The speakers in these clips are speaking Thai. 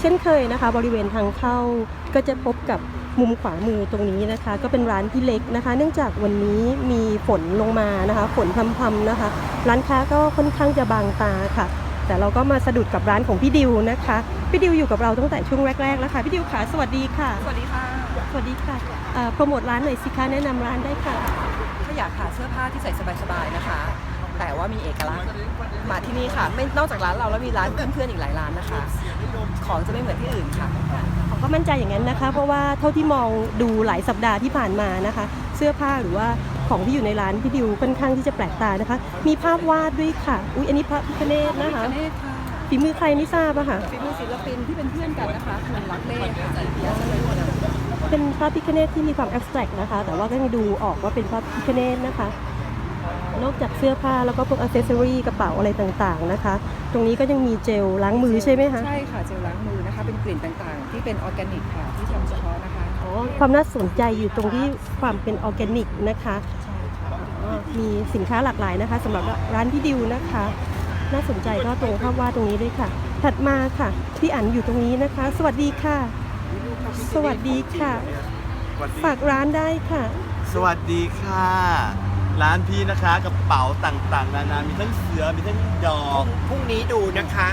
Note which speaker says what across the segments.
Speaker 1: เช่นเคยนะคะ บริเวณทางเข้าก็จะพบกับมุมขวามือตรงนี้นะคะ ก็เป็นร้านพี่เล็กนะคะ เนื่องจากวันนี้มีฝนลงมานะคะ ฝนพรำๆนะคะ ร้านค้าก็ค่อนข้างจะบางตาค่ะ แต่เราก็มาสะดุดกับร้านของพี่ดิวนะคะพี่ดิวอยู่กับเราตั้งแต่ช่วงแรกๆแล้วค่ะพี่ดิวขาสวัสดีค่ะ
Speaker 2: สวัสดีค่ะ
Speaker 1: สวัสดีค่ะเอ่อโปรโมทร้านหน่อยสิคะแนะนำร้านได้ค่ะ
Speaker 2: ถ้าอยากหาเสื้อผ้าที่ใส่สบายๆนะคะ แต่ว่ามีเอกลักษณ์มาที่นี่ค่ะ ไม่นอกจากร้านเราแล้วมีร้านเพื่อนๆอีกหลายร้านนะคะ ของจะไม่เหมือนที่อื่นค่ะ
Speaker 1: ผมก็มั่นใจอย่างนั้นนะคะ เพราะว่าเท่าที่มองดูหลายสัปดาห์ที่ผ่านมานะคะ เสื้อผ้าหรือว่าของที่อยู่ในร้านพี่ดิวค่อนข้างที่จะแปลกตานะคะ มีภาพวาดด้วยค่ะ อุ้ยอันนี้พระพิคเนตนะคะ
Speaker 2: เนตค่ะ
Speaker 1: ฝีมือใครไม่ทราบอะค่ะ
Speaker 2: ฝีมือศิลปินที่เป็นเพื่อนกันนะคะคุณรักเล่ค่ะปิยะเจริญวรรณ
Speaker 1: เป็นพระพิคเนตที่มีความแอบสแตรกนะคะ แต่ว่าก็ยังดูออกว่าเป็นพระพิคเนตนะคะ นอกจากเสื้อผ้าแล้วก็พวกอ c เซสซอรี่กระเป๋าอะไรต่างๆนะคะ ตรงนี้ก็ยังมีเจลล้างมือใช่ไหมคะ
Speaker 2: ใช่ค่ะเจลล้างมือนะคะเป็นกลิ่นต่างๆ ที่เป็นออร์แกนิกค่ะที่ทำเฉพาะนะคะ
Speaker 1: อ๋อความน่าสนใจอยู่ตรงที่ความเป็นออร์แกนิกนะคะ
Speaker 2: ใช่ค่ะ
Speaker 1: อ๋อมีสินค้าหลากหลายนะคะสำหรับร้านพี่ดิวนะคะ น่าสนใจก็ตรงภาพวาดตรงนี้ด้วยค่ะ ถัดมาค่ะพี่อั๋นอยู่ตรงนี้นะคะ สวัสดีค่ะ สวัสดีค่ะ
Speaker 3: สวัสดี
Speaker 1: ฝากร้านได้ค่ะ
Speaker 3: สวัสดีค่ะ ร้านพี่นะคะกระเป๋าต่างๆ นานา มีทั้งเสือ มีทั้งดอก
Speaker 4: พรุ่งนี้ดูนะคะ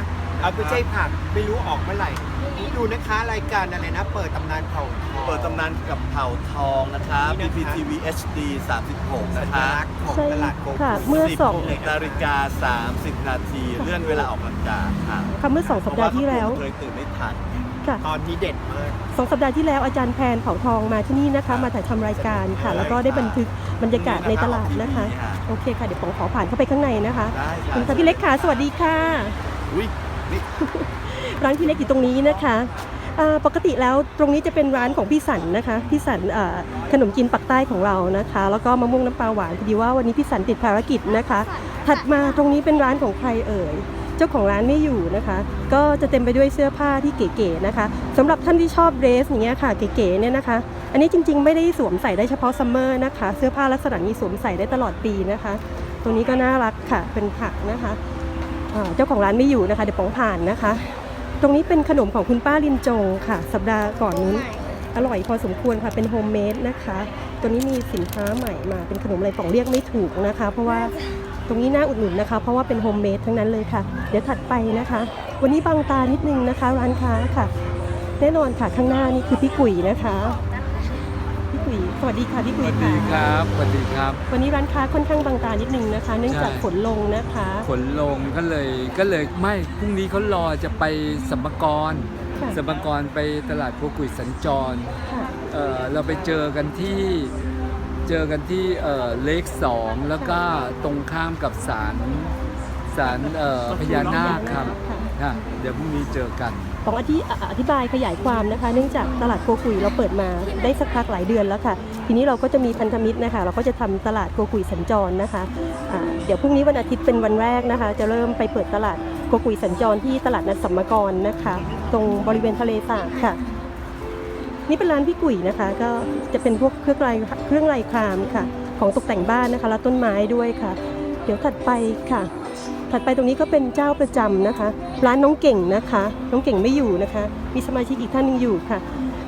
Speaker 4: เอาไม่ใช่ผักไม่รู้ออกเมื่อไหร่พรุ่งนี้ดูนะคะรายการอะไรนะ เปิดตำนานเผ่าทอง
Speaker 3: เปิดตำนานกับเผ่าทองนะคะ
Speaker 4: นี่นะคะ
Speaker 3: PPTV HD 36
Speaker 4: สั
Speaker 3: นะ
Speaker 4: ญ
Speaker 3: คะ
Speaker 4: ลักษณ์ของ
Speaker 1: ใช่
Speaker 4: ตลาดโก
Speaker 1: ค่ะ
Speaker 4: กุ
Speaker 1: เมื่อสอง
Speaker 3: 16นาฬิกา 30 นาทีเลื่อนเวลาออกกำลังกายค่ะ
Speaker 1: คำเมื่อสองสัปดาห์ที่แล้ว
Speaker 3: เพราะาเคยตื่นไม่ทัน
Speaker 1: ค่ะ
Speaker 4: ตอนนี้เด็ดมาก
Speaker 1: สองสัปดาห์ที่แล้วอาจารย์แพนเผ่าทองมาที่นี่นะคะ มาถ่ายทำรายการค่ะ แล้วก็ได้บันทึกบรรยากาศในตลาดนะคะ โอเคค่ะ เดี๋ยวผมขอผ่านเข้าไปข้างในนะคะ
Speaker 3: ได้
Speaker 1: คุณ
Speaker 3: ค่ะ
Speaker 1: ค่ะพี่เล็กค่ะ สวัสดีค่ะ
Speaker 3: อุ้ยนี่
Speaker 1: ร้านพี่เล็กอยู่ตรงนี้นะคะปกติแล้วตรงนี้จะเป็นร้านของพี่สันนะคะพี่สันขนมจีนปักใต้ของเรานะคะ แล้วก็มะม่วงน้ำปลาหวานพอดีว่าวันนี้พี่สันติดภารกิจนะคะ ถัดมาตรงนี้เป็นร้านของใครเอ่ยเจ้าของร้านไม่อยู่นะคะ ก็จะเต็มไปด้วยเสื้อผ้าที่เก๋ๆนะคะสำหรับท่านที่ชอบเดรสอย่างเงี้ยค่ะเก๋ๆเนี่ยนะคะ อันนี้จริง ๆ ไม่ได้สวมใส่ได้เฉพาะซัมเมอร์นะคะ เสื้อผ้าลักษณะนี้สวมใส่ได้ตลอดปีนะคะ ตรงนี้ก็น่ารักค่ะเป็นผักนะคะ เจ้าของร้านไม่อยู่นะคะ เดี๋ยวป๋องผ่านนะคะ ตรงนี้เป็นขนมของคุณป้าลินจงค่ะ สัปดาห์ก่อนนี้อร่อยพอสมควรค่ะเป็นโฮมเมดนะคะ ตัวนี้มีสินค้าใหม่มาเป็นขนมอะไรป๋องเรียกไม่ถูกนะคะ เพราะว่าตรงนี้น่าอุดหนุนนะคะ เพราะว่าเป็นโฮมเมดทั้งนั้นเลยค่ะ เดี๋ยวถัดไปนะคะ วันนี้บางตานิดนึงนะคะ ร้านค้าค่ะ แน่นอนค่ะข้างหน้านี่คือพี่กุ๋ยนะคะ พี่กุ๋ยสวัสดีค่ะพี่
Speaker 5: ส
Speaker 1: กุ๋ย
Speaker 5: วัส
Speaker 1: ค่ะ
Speaker 5: ดีครับสวัสดีครับ
Speaker 1: วันนี้ร้านค้าค่อนข้างบางตานิดนึงนะคะ เนื่องจาก
Speaker 5: ใช่
Speaker 1: ฝนลงนะคะ
Speaker 5: ฝนลงก็เลยก็เลยไม่พรุ่งนี้เขารอจะไปสัมมกร
Speaker 1: ค่ะ
Speaker 5: สัมมกรไปตลาดโพกุยสัญจร
Speaker 1: ค่ะ
Speaker 5: เอ่อเราไปเจอกันที่เจอกันที่เอ่อเลขสองแล้วก็ตรงข้ามกับศาลศาลเอ่อพญานาคครับ
Speaker 1: ค่ะ
Speaker 5: ค่ะเดี๋ยวพรุ่งนี้เจอกัน
Speaker 1: ของอธิอธิบายขยายความนะคะ เนื่องจากตลาดโกกุยเราเปิดมาได้สักพักหลายเดือนแล้วค่ะ ทีนี้เราก็จะมีพันธมิตรนะคะ เราก็จะทำตลาดโกกุยสัญจรนะคะอ่าเดี๋ยวพรุ่งนี้วันอาทิตย์เป็นวันแรกนะคะ จะเริ่มไปเปิดตลาดโกกุยสัญจรที่ตลาดนัดสัมมกรนะคะ ตรงบริเวณทะเลสาบค่ะ นี่เป็นร้านพี่กุยนะคะ ก็จะเป็นพวกเครื่องลายเครื่องลายครามค่ะ ของตกแต่งบ้านนะคะ แล้วต้นไม้ด้วยค่ะ เดี๋ยวถัดไปค่ะ ถัดไปตรงนี้ก็เป็นเจ้าประจำนะคะ ร้านน้องเก่งนะคะ น้องเก่งไม่อยู่นะคะ มีสมาชิกอีกท่านหนึงอยู่ค่ะ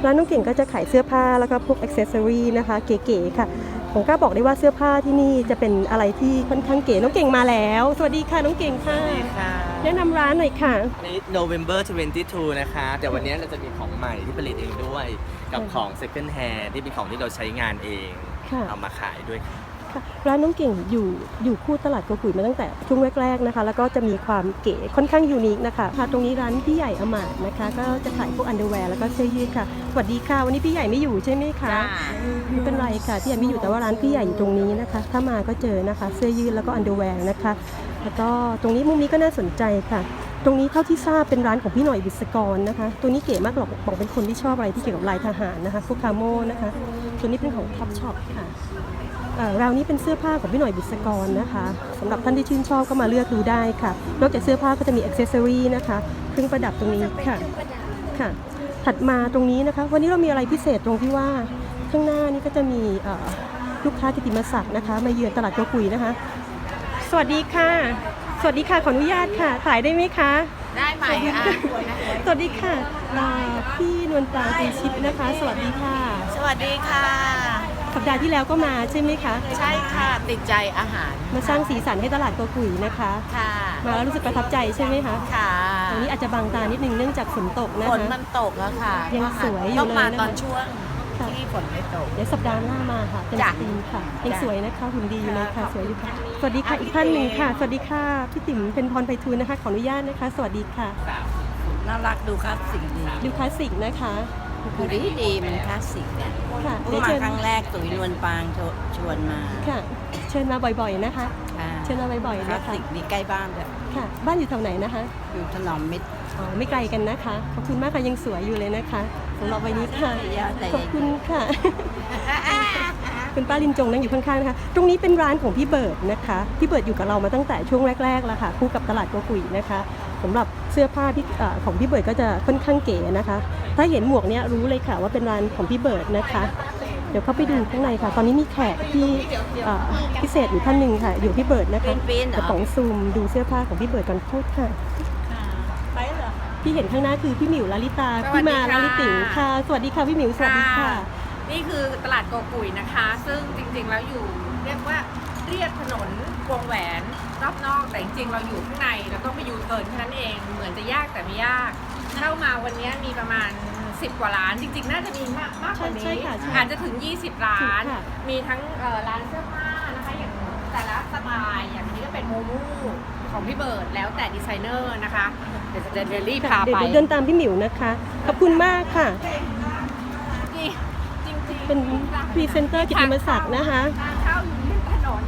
Speaker 1: ร้านน้องเก่งก็จะขายเสื้อผ้าแล้วก็พวกอ c เซสซอรีนะคะ เก๋ๆค่ะผมกล้าบอกได้ว่าเสื้อผ้าที่นี่จะเป็นอะไรที่ค่อนข้างเก๋น้องเก่งมาแล้ว สวัสดีค่ะน้องเก่งค่ะ
Speaker 6: สวัสดีค่ะ
Speaker 1: แนะนำร้านหน่อยค่ะ
Speaker 6: นี่ November 22 นะคะ แต่วันนี้เราจะมีของใหม่ที่ผลิตเองด้วย กับของ second hand ที่เป็นของที่เราใช้งานเอง
Speaker 1: ค่ะ
Speaker 6: เอามาขายด้วยค่ะ
Speaker 1: ค่ะ ร้านน้องเก่งอยู่อยู่คู่ตลาดโกกุยมาตั้งแต่ช่วงแรกๆนะคะ แล้วก็จะมีความเก๋ค่อนข้างยูนิคนะคะค่ะตรงนี้ร้านพี่ใหญ่อมาดนะคะ ก็จะขายพวกอันเดอร์แวร์แล้วก็เสื้อยืดค่ะสวัสดีค่ะวันนี้พี่ใหญ่ไม่อยู่ใช่ไหมคะไม่เป็นไรค่ะพี่ใหญ่ไม่อยู่แต่ว่าร้านพี่ใหญ่อยู่ตรงนี้นะคะ ถ้ามาก็เจอนะคะ เสื้อยืดแล้วก็อันเดอร์แวร์นะคะ แล้วก็ตรงนี้มุมนี้ก็น่าสนใจค่ะ ตรงนี้เท่าที่ทราบเป็นร้านของพี่หน่อยบิศกรนะคะ ตัวนี้เก๋มากหรอกบอกเป็นคนที่ชอบอะไรที่เกี่ยวกับลายทหารนะคะพวกคาโมนะคะ ตัวนี้เป็นของท็อปช็อปค่ะเอ่อราวนี้เป็นเสื้อผ้าของพี่หน่อยบุษกรนะคะสำหรับท่านที่ชื่นชอบก็มาเลือกดูได้ค่ะ นอกจากเสื้อผ้าก็จะมีอ c เซสซอรีนะคะเครื่องประดับตรงนี้ค่ะค่ะ ถัดมาตรงนี้นะคะ วันนี้เรามีอะไรพิเศษตรงที่ว่าข้างหน้านี่ก็จะมีลูกค้ากิติมศักดิ์นะคะ มาเยือนตลาดกระคุยนะคะ สวัสดีค่ะ สวัสดีค่ะ ขออนุญาตค่ะ ถ่ายได้ไหมคะ
Speaker 7: ได้ไหมอะ
Speaker 1: สวัสดีค่ะอ่าพี่นวลปรางตีชิปนะคะ สวัสดีค่ะ
Speaker 7: สวัสดีค่ะ
Speaker 1: สัปดาห์ที่แล้วก็มาใช่ไหมคะ
Speaker 7: ใช่ค่ะติดใจอาหาร
Speaker 1: มาสร้างสีสันให้ตลาดโกกุยนะคะ
Speaker 7: ค่ะ
Speaker 1: มาแล้วรู้สึกประทับใจใช่ไหมคะ
Speaker 7: ค่ะ
Speaker 1: ตรงนี้อาจจะบังตานิดนึงเนื่องจากฝนตกนะ
Speaker 7: ฝน
Speaker 1: คะ
Speaker 7: มันตกอะค่ะ
Speaker 1: ยังสวยอยู่
Speaker 7: ต้องมา
Speaker 1: เลยนะคะ
Speaker 7: ตอนช่วง
Speaker 1: ค่ะ
Speaker 7: ที่ฝนไม่ตก
Speaker 1: เดี๋ยวสัปดาห์หน้ามาค่ะเต็ม
Speaker 7: จ้ะ
Speaker 1: สตรีมค่ะยัง
Speaker 7: จ้ะ
Speaker 1: สวยนะคะหุ่นดีอยู่เลยค่ะ
Speaker 7: ค่ะ
Speaker 1: สวยอยู่ค่ะ
Speaker 7: ขอบคุณ
Speaker 1: สวัสดีค่ะ
Speaker 7: ค่ะ
Speaker 1: อีกท่านหนึ่ง
Speaker 7: พี่
Speaker 1: ค่ะสวัสดีค่ะ พี่ติ๋มเป็นพรไพฑูรย์นะคะ ขออนุญาตนะคะ สวัสดีค่ะ
Speaker 7: น่ารักดูคลาสสิกดี
Speaker 1: ดูคลาสสิกนะคะ
Speaker 7: ดูดีดีมันคลาสสิกเนี่ย
Speaker 1: ค่ะ
Speaker 7: เพิ่ง
Speaker 1: เดี๋ยว
Speaker 7: มา
Speaker 1: เชิญ
Speaker 7: ครั้งแรกตุ๋ยนวลปางโชชวนมา
Speaker 1: ค่ะ เชิญมาบ่อยๆนะคะ
Speaker 7: ค่ะ
Speaker 1: เชิญมาบ่อย
Speaker 7: ค
Speaker 1: ๆ
Speaker 7: ลา
Speaker 1: นะ
Speaker 7: ส
Speaker 1: คะ
Speaker 7: สิกดีใกล้บ้านเลย
Speaker 1: ค่ะ บ้านอยู่แถวไหนนะคะ
Speaker 7: อยู่ถนอมมิตร
Speaker 1: อ๋อไม่ไกลกันนะคะ ขอบคุณมากค่ะยังสวยอยู่เลยนะคะ สำหรับวันนี้ค่ะ
Speaker 7: เยอะแต่
Speaker 1: ขอบคุณค่ะ คุณป้าลินจงนั่งอยู่ข้างๆนะคะ ตรงนี้เป็นร้านของพี่เบิร์ดนะคะ พี่เบิร์ดอยู่กับเรามาตั้งแต่ช่วงแรกๆแล้วค่ะ คู่กับตลาดโกกุยนะคะสำหรับเสื้อผ้าที่เอ่อของพี่เบิร์ดก็จะค่อนข้างเก๋นะคะ ถ้าเห็นหมวกเนี้ยรู้เลยค่ะว่าเป็นร้านของพี่เบิร์ดนะคะ เดี๋ยวเข้าไปดูข้างในค่ะ ตอนนี้มีแขกที่เอ่อพิเศษอยู่ท่านหนึ่งค่ะ อยู่พี่เบิร์ดนะคะ
Speaker 7: ปีนๆเหร
Speaker 1: จะ
Speaker 7: อ
Speaker 1: ป๋องซูมดูเสื้อผ้าของพี่เบิร์ดก่อนพูดค่ะ
Speaker 7: ไปเหรอ
Speaker 1: ที่เห็นข้างหน้าคือพี่หมิวลาลิตา
Speaker 8: สวั
Speaker 1: พี่
Speaker 8: สดี
Speaker 1: มา
Speaker 8: ค่ะ
Speaker 1: ลาลิติ๋งค่ะ สวัสดีค่ะพี่หมิวสวัสดีค่ะ
Speaker 8: นี่คือตลาดโกกุยนะคะ ซึ่งจริงๆแล้วอยู่เรียกว่าเรียบถนนวงแหวนรอบนอกแต่จริงๆเราอยู่ข้างในเราต้องไปยูเทิร์นแค่นั้นเองเหมือนจะยากแต่ไม่ยากเข้ามาวันนี้มีประมาณ 10 กว่าร้านจริงๆ น่าจะมีมากมากกว่า
Speaker 1: ใช่
Speaker 8: นี้
Speaker 1: ใช่ค่ะใช่
Speaker 8: อาจจะถึง 20 ร้าน
Speaker 1: ถูกค่ะ
Speaker 8: มีทั้งเอ่อร้านเสื้อผ้านะคะอย่างแต่ละสไตล์อย่างนี้ก็เป็นโมมูของพี่เบิร์ดแล้วแต่ดีไซเนอร์นะคะเดี๋ยว จะเดลี่
Speaker 1: ค่ะ
Speaker 8: พา
Speaker 1: เดี๋ยว
Speaker 8: ไป
Speaker 1: เดินตามพี่หมิวนะคะ ขอบคุณมากค่ะ
Speaker 8: จริงๆ
Speaker 1: เป็นพรีเซนเตอร์กิตติมศักดิ์นะคะ
Speaker 8: ทางเข้าอยู่ริมถนน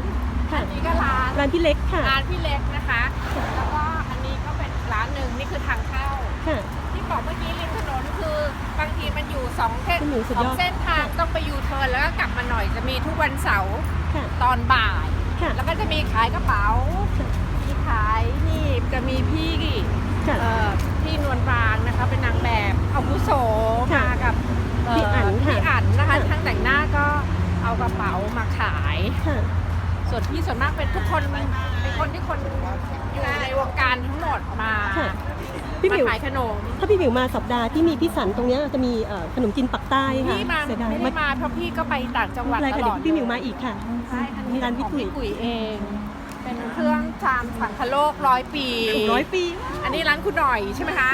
Speaker 1: ค่ะ
Speaker 8: อันนี้ก็ร้าน
Speaker 1: ร้านพี่เล็กค่ะ
Speaker 8: ร้านพี่เล็กนะคะ แล้วก็อันนี้ก็เป็นอีกร้านหนึ่งนี่คือทางเข้า
Speaker 1: ค่ะ
Speaker 8: ที่บอกเมื่อกี้ริมถนนคือบางทีมันอยู่สองเส้น
Speaker 1: คุณหนูสุด
Speaker 8: ส
Speaker 1: ย
Speaker 8: อ
Speaker 1: อด
Speaker 8: งเส้นทางต้องไปยูเทิร์นแล้วก็กลับมาหน่อยจะมีทุกวันเสาร์
Speaker 1: ค่ะ
Speaker 8: ตอนบ่าย
Speaker 1: ค่ะ
Speaker 8: แล้วก็จะมีขายกระเป๋า มีขายนี่จะมีพี่
Speaker 1: ค่ะ
Speaker 8: เอ่อพี่นวลปรางนะคะ เป็นนางแบบอาวุโส
Speaker 1: ค่ะ
Speaker 8: มากับเพี่
Speaker 1: อั๋นค่ะ
Speaker 8: พี่อั๋นนะคะ
Speaker 1: ค่ะ
Speaker 8: ช่างแต่งหน้าก็เอากระเป๋ามาขาย
Speaker 1: ค่ะ
Speaker 8: ส่วนพี่ส่วนมากเป็นทุกคนเป็นคนที่คนอยู่ในวงการทั้งหมดมา
Speaker 1: ค่ะ พี่ห
Speaker 8: มา
Speaker 1: มิว
Speaker 8: ขายขนม
Speaker 1: ถ้าพี่หมิวมาสัปดาห์ที่มีพี่สันตรงเนี้ยจะมีเอ่อขนมจีนปักใต้ค่ะ
Speaker 8: พี่มา
Speaker 1: เสียดาย
Speaker 8: ไม่ได้มาเพราะพี่ก็ไปต่างจังหวัด
Speaker 1: อะไร
Speaker 8: ต
Speaker 1: ค่ะ
Speaker 8: ล
Speaker 1: เดี๋ย
Speaker 8: อ
Speaker 1: ว
Speaker 8: ด
Speaker 1: พี่หมิวมาอีกค่ะ
Speaker 8: ใช่อัน
Speaker 1: มี
Speaker 8: นี้
Speaker 1: ร้าน
Speaker 8: ข
Speaker 1: พี่
Speaker 8: อง
Speaker 1: ตุ๋ย
Speaker 8: พี่กุ๋ยเอง เป็นเครื่องชามสังคโลกร้อยปี
Speaker 1: ถูกร้อยปี
Speaker 8: อันนี้ร้านคุณหน่อยใช่ไหมคะ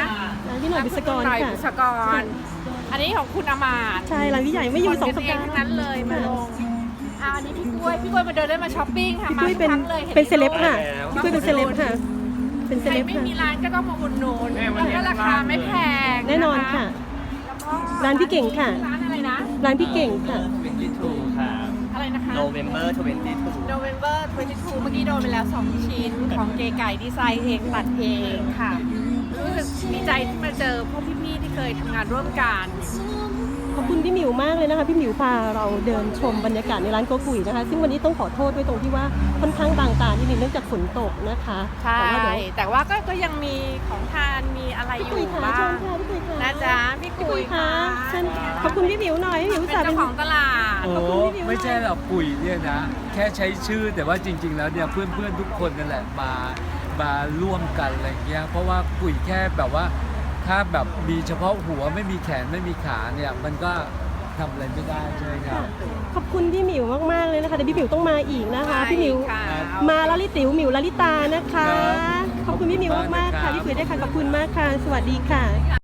Speaker 1: ร้านพี่หน่อยบิสกร
Speaker 8: ร้านคุณหน่อย
Speaker 1: ค่ะ
Speaker 8: บิสกร อันนี้ของคุณอมาตย์
Speaker 1: ใช่ร้านพี่ใหญ่ไม่อยู่สองสัป
Speaker 8: คนกัน
Speaker 1: ดาห์
Speaker 8: เทั้งนั้นเลยมาลงอ่าอันนี้พี่กล้วยพี่กล้วยมาเดินได้มาช้อปปิ้งค่ะ
Speaker 1: พี่
Speaker 8: มา
Speaker 1: กุ้ย
Speaker 8: ทุก
Speaker 1: เป็น
Speaker 8: ครั้งเลยห็
Speaker 1: เป็นเซเลบ
Speaker 8: ในรู
Speaker 1: ค่ะ
Speaker 8: ป
Speaker 1: พี่กุ้ยเป็นเซเลบค่ะ เป็นเซ
Speaker 8: ใคร
Speaker 1: เลบ
Speaker 8: ไม่
Speaker 1: ค่ะ
Speaker 8: มีร้านก็ต้องมาอุดหนุนแล้วก็ราคาไม่แพง
Speaker 1: แน่นอนค่ะ
Speaker 8: แล้วก็
Speaker 1: ร้านพี่เก่งค่ะ
Speaker 8: ร้านอะไรนะ
Speaker 1: ร้านพี่เก่งค่ะ
Speaker 6: 22ครับ
Speaker 8: อะไรนะคะ
Speaker 6: November 22
Speaker 8: November 22เมื่อกี้โดนไปแล้ว 2 ชิ้นของเก๋ไก่ดีไซน์เองตัดเองค่ะ รู้สึกดีใจที่มาเจอพวกพี่ๆที่เคยทำงานร่วมกัน
Speaker 1: ขอบคุณพี่หมิวมากเลยนะคะพี่หมิวพาเราเดินชมบรรยากาศในร้านโกกุยนะคะ ซึ่งวันนี้ต้องขอโทษด้วยตรงที่ว่าค่อนข้างบางตานิดนึงเนื่องจากฝนตกนะคะ
Speaker 8: ใช่
Speaker 1: แต่ว่าเดี๋ยว
Speaker 8: แต่ว่าก็ก็ยังมีของทานมีอะไรอ
Speaker 1: พี่
Speaker 8: ยู่
Speaker 1: กุยค่ะ
Speaker 8: บ้า
Speaker 1: เชิ
Speaker 8: ง
Speaker 1: ญค่ะพี่กุยค่ะ
Speaker 8: นะจ๊ะพี่
Speaker 1: พี่
Speaker 8: กุ
Speaker 1: กุ
Speaker 8: ย
Speaker 1: ยค่ะเชิญขอบคุณพี่หมิวหน่อยพี่หมิว
Speaker 8: เป็น
Speaker 1: สา
Speaker 8: เจ้าของตลาด
Speaker 5: โอ้
Speaker 1: ขอบคุณพี่หมิว
Speaker 5: ไม่ใช่หรอกกุยเนี่ยนะแค่ใช้ชื่อแต่ว่าจริง ๆ แล้วเนี่ยเพื่อนๆทุกคนนั่นแหละมามาร่วมกันอะไรเงี้ยเพราะว่ากุยแค่แบบว่า ถ้าแบบมีเฉพาะหัวไม่มีแขนไม่มีขาเนี่ยมันก็ทำอะไรไม่ได้ใช่ไหมครับ
Speaker 1: ขอบคุณพี่หมิวมาก ๆ เลยนะคะเดี๋ยวพี่หมิวต้องมาอีกนะคะ
Speaker 8: ใช่
Speaker 1: พี่หมิว
Speaker 8: ค่ะ
Speaker 1: มาลลิติ๋วหมิวลลิตานะคะ
Speaker 5: ครับ
Speaker 1: ขอบคุณพี่หมิวมากๆค่ะ
Speaker 5: ขอบคุณมากนะครับ
Speaker 1: พี่กุยได้วยค่ะขอบคุณมากค่ะ สวัสดีค่ะ